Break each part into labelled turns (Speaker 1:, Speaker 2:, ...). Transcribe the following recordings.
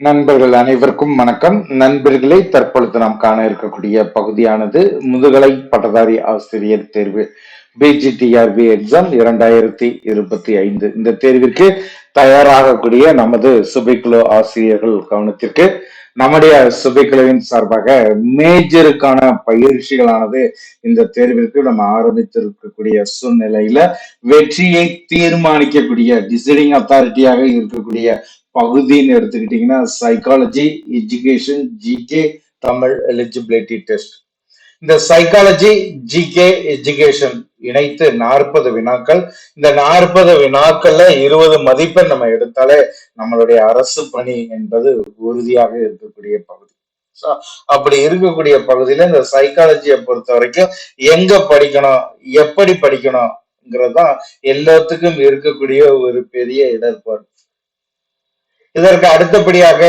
Speaker 1: நண்பர்கள் அனைவருக்கும் வணக்கம். நண்பர்களே தற்பொழுது நாம் காண இருக்கக்கூடிய பகுதியானது முதுகலை பட்டதாரி ஆசிரியர் தேர்வு பிஜிடிஆர்பி எக்ஸாம் இரண்டாயிரத்தி இருபத்தி ஐந்து. இந்த தேர்விற்கு தயாராகக்கூடிய நமது சுபைக்குழு ஆசிரியர்கள் கவனத்திற்கு நம்முடைய சுபைக்குழுவின் சார்பாக மேஜருக்கான பயிற்சிகளானது இந்த தேர்விற்கு நம்ம ஆரம்பித்திருக்கக்கூடிய சூழ்நிலையில வெற்றியை தீர்மானிக்கக்கூடிய டிசைடிங் அத்தாரிட்டியாக இருக்கக்கூடிய பகுதின்னு எடுத்துக்கிட்டீங்கன்னா psychology education GK Tamil eligibility test இந்த சைக்காலஜி ஜிகே எஜுகேஷன் இணைத்து நாற்பது வினாக்கள். இந்த நாற்பது வினாக்கள்ல இருபது மதிப்பெண் நம்ம எடுத்தாலே நம்மளுடைய அரசு பணி என்பது உறுதியாக இருக்கக்கூடிய பகுதி. அப்படி இருக்கக்கூடிய பகுதியில இந்த சைக்காலஜியை பொறுத்த வரைக்கும் எங்க படிக்கணும் எப்படி படிக்கணும்ங்கிறதுதான் எல்லாத்துக்கும் இருக்கக்கூடிய ஒரு பெரிய இடர்பாடு. இதற்கு அடுத்தபடியாக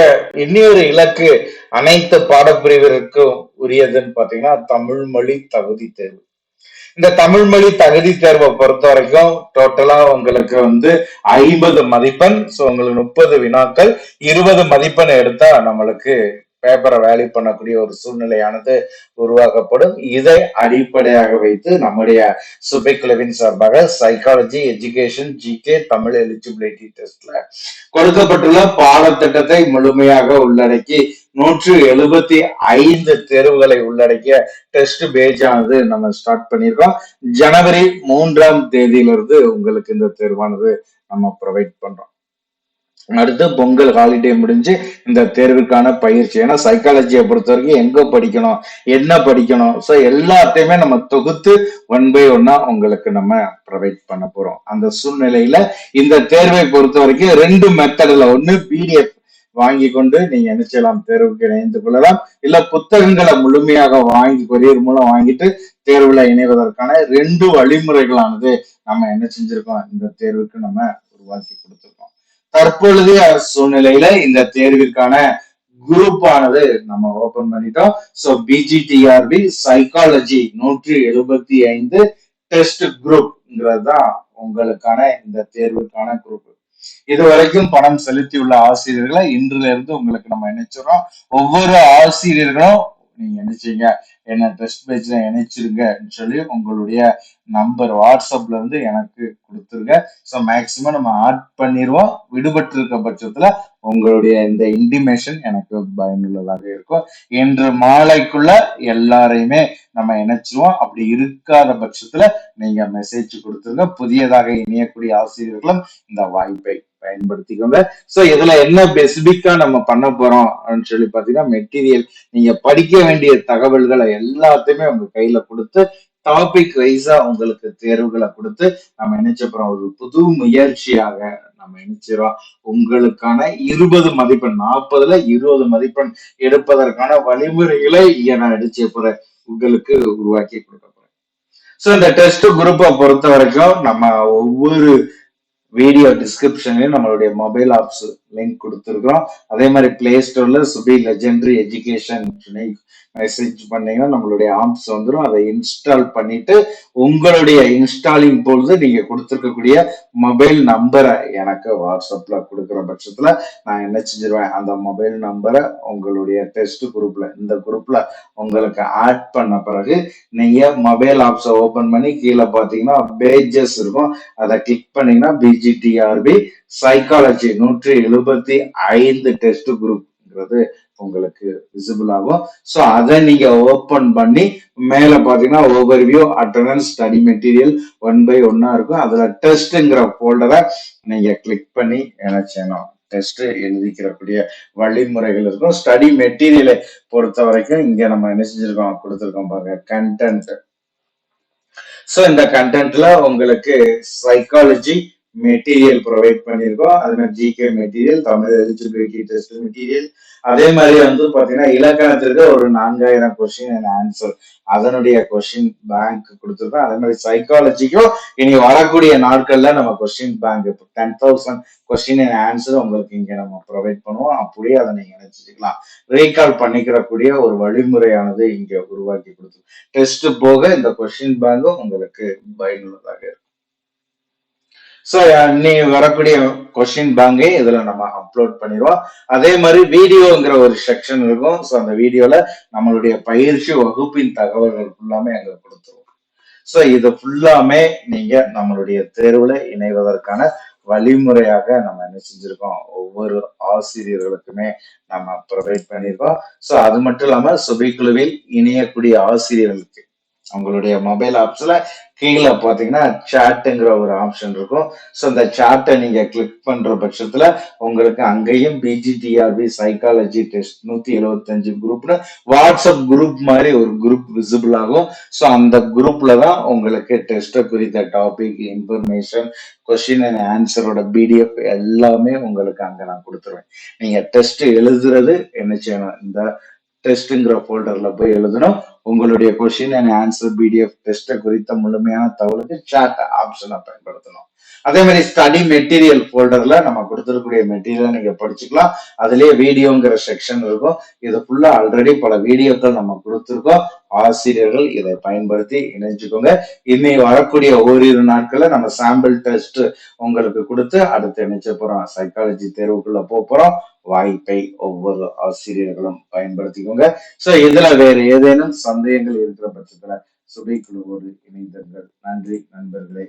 Speaker 1: இன்னொரு இலக்கு அனைத்து பாடப்பிரிவிற்கும் உரியதுன்னு பாத்தீங்கன்னா தமிழ் மொழி தகுதி தேர்வு. இந்த தமிழ் மொழி தகுதி தேர்வை பொறுத்த வரைக்கும் டோட்டலா உங்களுக்கு வந்து ஐம்பது மதிப்பெண் ஸோ உங்களுக்கு முப்பது வினாக்கள் இருபது மதிப்பெண் எடுத்தா நம்மளுக்கு பேப்பரை வேல்யூ பண்ணக்கூடிய ஒரு சூழ்நிலையானது உருவாக்கப்படும். இதை அடிப்படையாக வைத்து நம்முடைய சுபை குழுவின் சார்பாக psychology education GK Tamil eligibility டெஸ்ட்ல கொடுக்கப்பட்டுள்ள பாடத்திட்டத்தை முழுமையாக உள்ளடக்கி நூற்று எழுபத்தி ஐந்து தேர்வுகளை உள்ளடக்கிய டெஸ்ட் பேஜ் ஆனது நம்ம ஸ்டார்ட் பண்ணியிருக்கோம். ஜனவரி மூன்றாம் தேதியிலிருந்து உங்களுக்கு இந்த தேர்வானது நம்ம ப்ரொவைட் பண்றோம். அடுத்து பொங்கல் ஹாலிடே முடிஞ்சு இந்த தேர்வுக்கான பயிற்சி. ஏன்னா சைக்காலஜியை பொறுத்த வரைக்கும் எங்க படிக்கணும் என்ன படிக்கணும்? ஸோ எல்லாத்தையுமே நம்ம தொகுத்து ஒன் பை ஒன்னா உங்களுக்கு நம்ம ப்ரொவைட் பண்ண போறோம். அந்த சூழ்நிலையில இந்த தேர்வை பொறுத்த வரைக்கும் ரெண்டு மெத்தடில் ஒன்று பிடிஎஃப் வாங்கி கொண்டு நீங்க என்ன செய்யலாம் தேர்வுக்கு இணைந்து கொள்ளலாம். இல்ல புத்தகங்களை முழுமையாக வாங்கி கொரியர் மூலம் வாங்கிட்டு தேர்வுல இணைவதற்கான ரெண்டு வழிமுறைகளானது நம்ம என்ன செஞ்சிருக்கோம். இந்த தேர்வுக்கு நம்ம உருவாக்கி கொடுத்துருக்கோம். தற்பொழுதைய சூழ்நிலையில இந்த தேர்விற்கான குரூப் ஆனது நம்ம ஓபன் பண்ணிட்டோம். சோ பிஜிடிஆர்பி சைக்காலஜி நூற்றி எழுபத்தி ஐந்து டெஸ்ட் குரூப்ங்கிறது தான் உங்களுக்கான இந்த தேர்வுக்கான குரூப் இதுவரைக்கும் பணம் செலுத்தியுள்ள ஆசிரியர்களை இன்றுல இருந்து உங்களுக்கு நம்ம நினைச்சிடறோம் ஒவ்வொரு ஆசிரியர்களும் நீங்க நினைச்சீங்க என்ன ட்ரெஸ்ட் பேஜில் இணைச்சிருங்கன்னு சொல்லி உங்களுடைய நம்பர் வாட்ஸ்அப்பில் இருந்து எனக்கு கொடுத்துருங்க. ஸோ மேக்சிமம் நம்ம ஆட் பண்ணிடுவோம் விடுபட்டு இருக்க உங்களுடைய இந்த இன்டிமேஷன் எனக்கு பயனுள்ளதாக இருக்கும். இன்று மாலைக்குள்ள எல்லாரையுமே நம்ம இணைச்சிருவோம். அப்படி இருக்காத பட்சத்துல நீங்க மெசேஜ் கொடுத்துருங்க. புதியதாக இணையக்கூடிய ஆசிரியர்களும் இந்த வாய்ப்பை பயன்படுத்திக்கோங்க. சோ இதுல என்ன ஸ்பெசிபிக்கா நம்ம பண்ண போறோம் அப்படின்னு சொல்லி பாத்தீங்கன்னா மெட்டீரியல் நீங்க படிக்க வேண்டிய தகவல்களை எல்லாத்தையுமே உங்க கையில கொடுத்து டாபிக் வைஸா உங்களுக்கு தேர்வுகளை கொடுத்து நம்ம நினைச்சப்பறோம் ஒரு புது முயற்சியாக நம்ம நினைச்சிரோம் உங்களுக்கான இருபது மதிப்பெண் நாற்பதுல இருபது மதிப்பெண் எடுப்பதற்கான வழிமுறைகளை நான் அடிச்ச போறேன். உங்களுக்கு உருவாக்கி கொடுக்க போறேன். சோ இந்த டெஸ்ட் குரூப்பை பொறுத்த வரைக்கும் நம்ம ஒவ்வொரு வீடியோ டிஸ்கிரிப்ஷன்லயும் நம்மளுடைய மொபைல் ஆப்ஸ் லிங்க் கொடுத்துருக்கோம் அதே மாதிரி பிளே ஸ்டோர்ல சுபி லெஜெண்டரி எஜுகேஷன் மெசேஜ் பண்ணீங்கன்னா நம்மளுடைய ஆப்ஸ் வந்துடும் அதை இன்ஸ்டால் பண்ணிட்டு உங்களுடைய இன்ஸ்டாலிங் பொழுது நீங்க கொடுத்துருக்கக்கூடிய மொபைல் நம்பரை எனக்கு வாட்ஸ்அப்ல கொடுக்குற பட்சத்துல நான் என்ன செஞ்சிருவேன்? அந்த மொபைல் நம்பரை உங்களுடைய டெஸ்ட் குரூப்ல இந்த குரூப்ல உங்களுக்கு ஆட் பண்ண பிறகு நீங்க மொபைல் ஆப்ஸை ஓபன் பண்ணி கீழே பாத்தீங்கன்னா பேஜஸ் இருக்கும். அதை கிளிக் பண்ணீங்கன்னா பிஜிடிஆர்பி சைக்காலஜி நூற்றி எழுபத்தி ஐந்து டெஸ்ட் குரூப்ங்கிறது உங்களுக்கு விசிபிள் ஆகும். ஸோ அதை நீங்க ஓபன் பண்ணி மேல பாத்தீங்கன்னா overview attendance study material one by ஒன்னா இருக்கும். அதுல டெஸ்ட்ங்கிற ஃபோல்டரை நீங்க கிளிக் பண்ணி என்ன செய்யணும் டெஸ்ட் எழுதிக்கிறக்கூடிய வழிமுறைகள் இருக்கும். ஸ்டடி மெட்டீரியலை பொறுத்த வரைக்கும் இங்க நம்ம என்ன செஞ்சிருக்கோம்? கொடுத்துருக்கோம் பாருங்க கண்டென்ட் ஸோ இந்த கண்டென்ட்ல உங்களுக்கு சைக்காலஜி மெட்டீரியல் ப்ரொவைட் பண்ணியிருக்கோம். அது மாதிரி GK material Tamil eligibility test material அதே மாதிரி வந்து பார்த்தீங்கன்னா இலக்கணத்திற்கு ஒரு நான்காயிரம் கொஸ்டின் அண்ட் ஆன்சர் அதனுடைய கொஸ்டின் பேங்க் கொடுத்துருக்கோம். அதே மாதிரி சைக்காலஜிக்கும் இனி வரக்கூடிய நாட்கள்ல நம்ம கொஸ்டின் பேங்க் இப்போ ten thousand question and answer உங்களுக்கு இங்கே நம்ம ப்ரொவைட் பண்ணுவோம். அப்படியே அதை நீங்க நினைச்சுக்கலாம். ரீகால் பண்ணிக்கிறக்கூடிய ஒரு வழிமுறையானது இங்கே உருவாக்கி கொடுத்து டெஸ்ட் போக இந்த கொஸ்டின் பேங்கும் உங்களுக்கு பயனுள்ளதாக இருக்கும். ஸோ நீ வரக்கூடிய கொஸ்டின் பேங்கை இதுல நம்ம அப்லோட் பண்ணிடுவோம். அதே மாதிரி வீடியோங்கிற ஒரு செக்ஷன் இருக்கும். ஸோ அந்த வீடியோல நம்மளுடைய பயிற்சி வகுப்பின் தகவல்கள் ஃபுல்லாமே அங்க கொடுத்துருவோம். ஸோ இது ஃபுல்லாமே நீங்க நம்மளுடைய தேர்வுல இணைவதற்கான வழிமுறையாக நம்ம என்ன செஞ்சிருக்கோம்? ஒவ்வொரு ஆசிரியர்களுக்குமே நம்ம ப்ரொவைட் பண்ணியிருக்கோம் ஸோ அது மட்டும் இல்லாம சுபைக்குழுவில் இணையக்கூடிய ஆசிரியர்களுக்கு உங்களுடைய மொபைல் ஆப்ஸ்ல கீழே பாத்தீங்கன்னா சாட்டுங்கிற ஒரு ஆப்ஷன் இருக்கும். ஸோ அந்த சாட்டை நீங்க கிளிக் பண்ற பட்சத்துல உங்களுக்கு அங்கேயும் பிஜிடிஆர்பி சைக்காலஜி டெஸ்ட் நூத்தி எழுபத்தஞ்சு குரூப்னு வாட்ஸ்அப் குரூப் மாதிரி ஒரு குரூப் விசிபிள் ஆகும். ஸோ அந்த குரூப்ல தான் உங்களுக்கு டெஸ்ட்டை குறித்த டாபிக் இன்ஃபர்மேஷன் கொஸ்டின் அண்ட் ஆன்சரோட பிடிஎஃப் எல்லாமே உங்களுக்கு அங்க நான் கொடுத்துருவேன். நீங்க டெஸ்ட் எழுதுறது என்ன செய்யணும்? இந்த டெஸ்ட்டுங்கிற ஃபோல்டர்ல போய் எழுதணும். உங்களுடைய கொஷின் அண்ட் ஆன்சர் பிடிஎஃப் டெஸ்ட்டை குறித்த முழுமையான தகவலுக்கு சாட் ஆப்ஷனை பயன்படுத்தணும். அதே மாதிரி ஸ்டடி மெட்டீரியல் ஃபோல்டர்ல நம்ம கொடுத்துருக்கக்கூடிய மெட்டீரியல் நீங்க படிச்சுக்கலாம். அதுலயே வீடியோங்கிற செக்ஷன் இருக்கும். இது ஃபுல்லா ஆல்ரெடி பல வீடியோக்கள் நம்ம கொடுத்துருக்கோம். ஆசிரியர்கள் இதை பயன்படுத்தி இணைஞ்சுக்கோங்க. இன்னை வரக்கூடிய ஓரிரு நாட்கள்ல நம்ம சாம்பிள் டெஸ்ட் உங்களுக்கு கொடுத்து அடுத்து இணைச்ச போறோம்? சைக்காலஜி தேர்வுக்குள்ள போக போறோம். வாய்ப்பை ஒவ்வொரு ஆசிரியர்களும் பயன்படுத்திக்கோங்க. சோ இதுல வேற ஏதேனும் சந்தேகங்கள் இருக்கிற பட்சத்துல சுபை குழுவோடு இணைந்தர்கள் நன்றி நண்பர்களே.